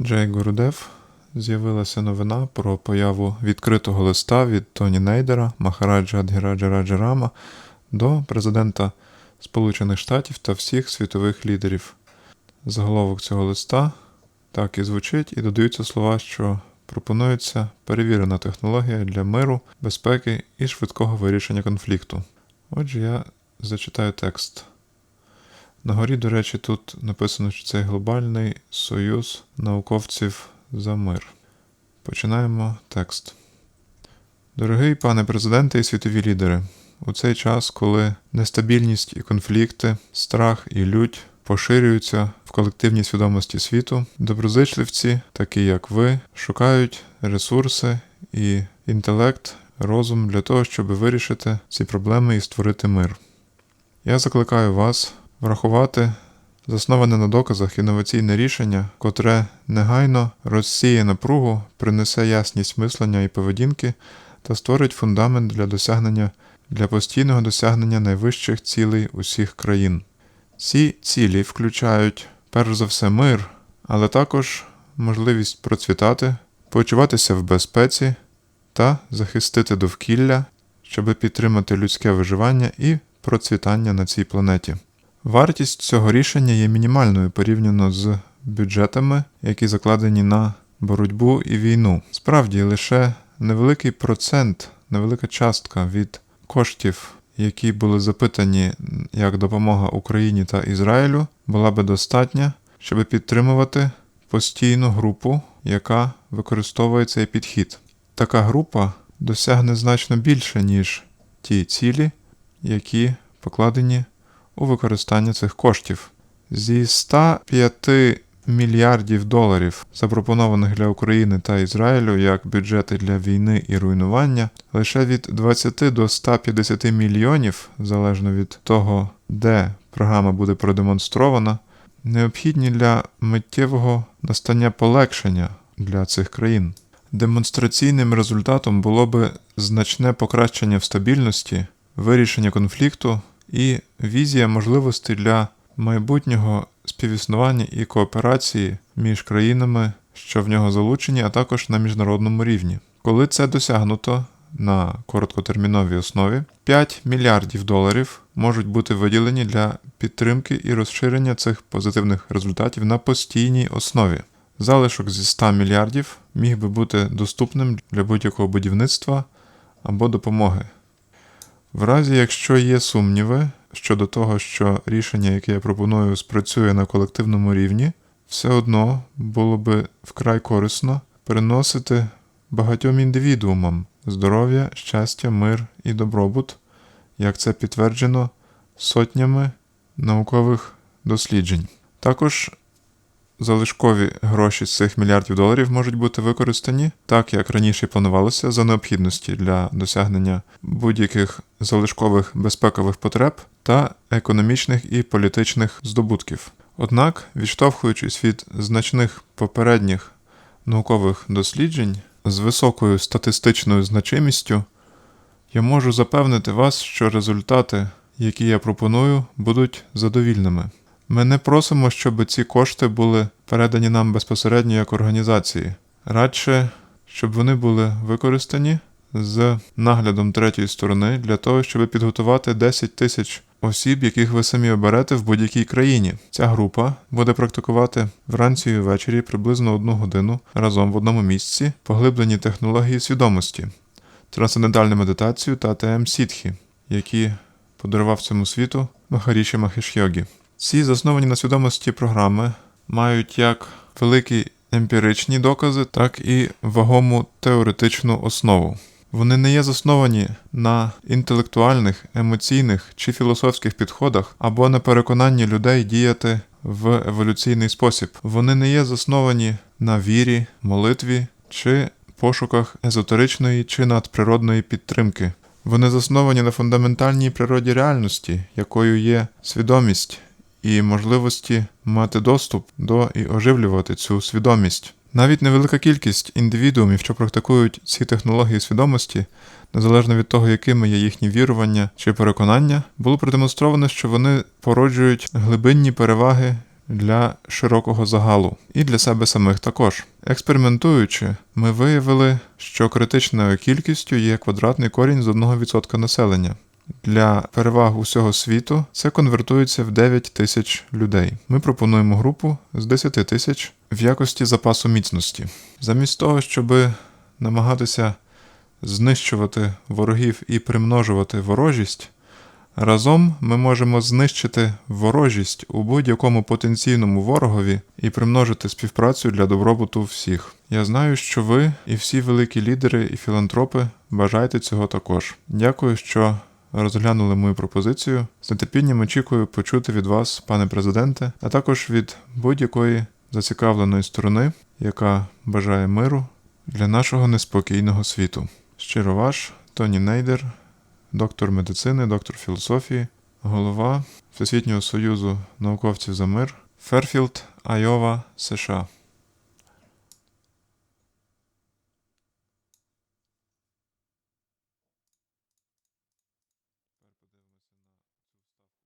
Джей Гурдев з'явилася новина про появу відкритого листа від Тоні Нейдера, Махараджа Адгіраджа Раджарама до президента Сполучених Штатів та всіх світових лідерів. Заголовок цього листа так і звучить, і додаються слова, що пропонується перевірена технологія для миру, безпеки і швидкого вирішення конфлікту. Отже, я зачитаю текст. На горі, до речі, тут написано, що це глобальний союз науковців за мир. Починаємо текст. Дорогий пане президенте і світові лідери, у цей час, коли нестабільність і конфлікти, страх і лють поширюються в колективній свідомості світу, доброзичливці, такі як ви, шукають ресурси і інтелект, розум для того, щоб вирішити ці проблеми і створити мир. Я закликаю вас врахувати засноване на доказах інноваційне рішення, котре негайно розсіє напругу, принесе ясність мислення і поведінки та створить фундамент для досягнення для постійного досягнення найвищих цілей усіх країн. Ці цілі включають перш за все мир, але також можливість процвітати, почуватися в безпеці та захистити довкілля, щоб підтримати людське виживання і процвітання на цій планеті. Вартість цього рішення є мінімальною порівняно з бюджетами, які закладені на боротьбу і війну. Справді, лише невеликий процент, невелика частка від коштів, які були запитані як допомога Україні та Ізраїлю, була би достатня, щоб підтримувати постійну групу, яка використовує цей підхід. Така група досягне значно більше, ніж ті цілі, які покладені у використання цих коштів. Зі 105 мільярдів доларів, запропонованих для України та Ізраїлю як бюджети для війни і руйнування, лише від 20 до 150 мільйонів, залежно від того, де програма буде продемонстрована, необхідні для миттєвого настання полегшення для цих країн. Демонстраційним результатом було би значне покращення в стабільності, вирішення конфлікту і візія можливостей для майбутнього співіснування і кооперації між країнами, що в нього залучені, а також на міжнародному рівні. Коли це досягнуто на короткотерміновій основі, 5 мільярдів доларів можуть бути виділені для підтримки і розширення цих позитивних результатів на постійній основі. Залишок зі 100 мільярдів міг би бути доступним для будь-якого будівництва або допомоги. В разі, якщо є сумніви щодо того, що рішення, яке я пропоную, спрацює на колективному рівні, все одно було би вкрай корисно приносити багатьом індивідуумам здоров'я, щастя, мир і добробут, як це підтверджено сотнями наукових досліджень. Також залишкові гроші з цих мільярдів доларів можуть бути використані так, як раніше планувалося, за необхідності для досягнення будь-яких залишкових безпекових потреб та економічних і політичних здобутків. Однак, відштовхуючись від значних попередніх наукових досліджень з високою статистичною значимістю, я можу запевнити вас, що результати, які я пропоную, будуть задовільними. Ми не просимо, щоб ці кошти були передані нам безпосередньо як організації, радше, щоб вони були використані з наглядом третьої сторони для того, щоб підготувати 10 тисяч осіб, яких ви самі оберете в будь-якій країні. Ця група буде практикувати вранці і ввечері приблизно одну годину разом в одному місці поглиблені технології свідомості, трансцендентальну медитацію та ТМ Сітхі, які подарував цьому світу Махаріші Махешйогі. Ці засновані на свідомості програми мають як великі емпіричні докази, так і вагому теоретичну основу. Вони не є засновані на інтелектуальних, емоційних чи філософських підходах або на переконанні людей діяти в еволюційний спосіб. Вони не є засновані на вірі, молитві чи пошуках езотеричної чи надприродної підтримки. Вони засновані на фундаментальній природі реальності, якою є свідомість і можливості мати доступ до і оживлювати цю свідомість. Навіть невелика кількість індивідуумів, що практикують ці технології свідомості, незалежно від того, якими є їхні вірування чи переконання, було продемонстровано, що вони породжують глибинні переваги для широкого загалу і для себе самих також. Експериментуючи, ми виявили, що критичною кількістю є квадратний корінь з 1% населення. Для переваг усього світу це конвертується в 9 тисяч людей. Ми пропонуємо групу з 10 тисяч в якості запасу міцності. Замість того, щоб намагатися знищувати ворогів і примножувати ворожість, разом ми можемо знищити ворожість у будь-якому потенційному ворогові і примножити співпрацю для добробуту всіх. Я знаю, що ви і всі великі лідери і філантропи бажаєте цього також. Дякую, що розглянули мою пропозицію. З нетерпінням очікую почути від вас, пане президенте, а також від будь-якої зацікавленої сторони, яка бажає миру для нашого неспокійного світу. Щиро ваш, Тоні Нейдер, доктор медицини, доктор філософії, голова Всесвітнього союзу науковців за мир, Ферфілд, Айова, США.